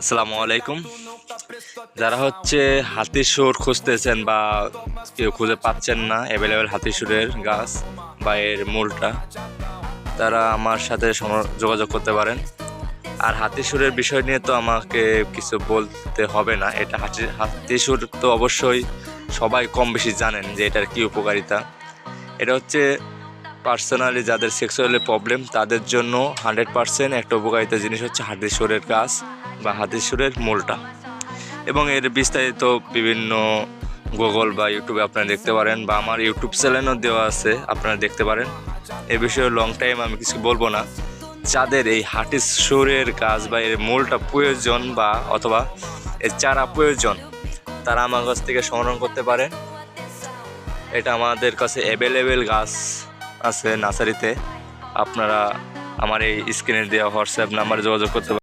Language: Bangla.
আসসালামু আলাইকুম। যারা হচ্ছে হাতির সুর খুঁজতেছেন বা কেউ খুঁজে পাচ্ছেন না অ্যাভেলেবেল হাতির সুরের গাছ বা এর মূলটা, তারা আমার সাথে যোগাযোগ করতে পারেন। আর হাতির সুরের বিষয় নিয়ে তো আমাকে কিছু বলতে হবে না। এটা হাতি হাতির সুর তো অবশ্যই সবাই কম বেশি জানেন যে এটার কী উপকারিতা। এটা হচ্ছে পার্সোনালি যাদের সেক্সুয়ালি প্রবলেম তাদের জন্য হান্ড্রেড পার্সেন্ট একটা উপকারিতা জিনিস হচ্ছে হাতির সুরের গাছ বা হাতির সুরের মূলটা। এবং এর বিস্তারিত বিভিন্ন গুগল বা ইউটিউবে আপনারা দেখতে পারেন বা আমার ইউটিউব চ্যানেলও দেওয়া আছে, আপনারা দেখতে পারেন। এ বিষয়ে লং টাইম আমি কিছু বলব না। যাদের এই হাতির সুরের কাজ বা এর মূলটা প্রয়োজন বা অথবা এর চারা প্রয়োজন, তারা আমার কাছ থেকে সংগ্রহ করতে পারেন। এটা আমাদের কাছে অ্যাভেলেবেল গাছ। আছে নার্সারিতে আপনারা আমার এই স্ক্রিনে দেওয়া হোয়াটসঅ্যাপ নাম্বারে যোগাযোগ করতে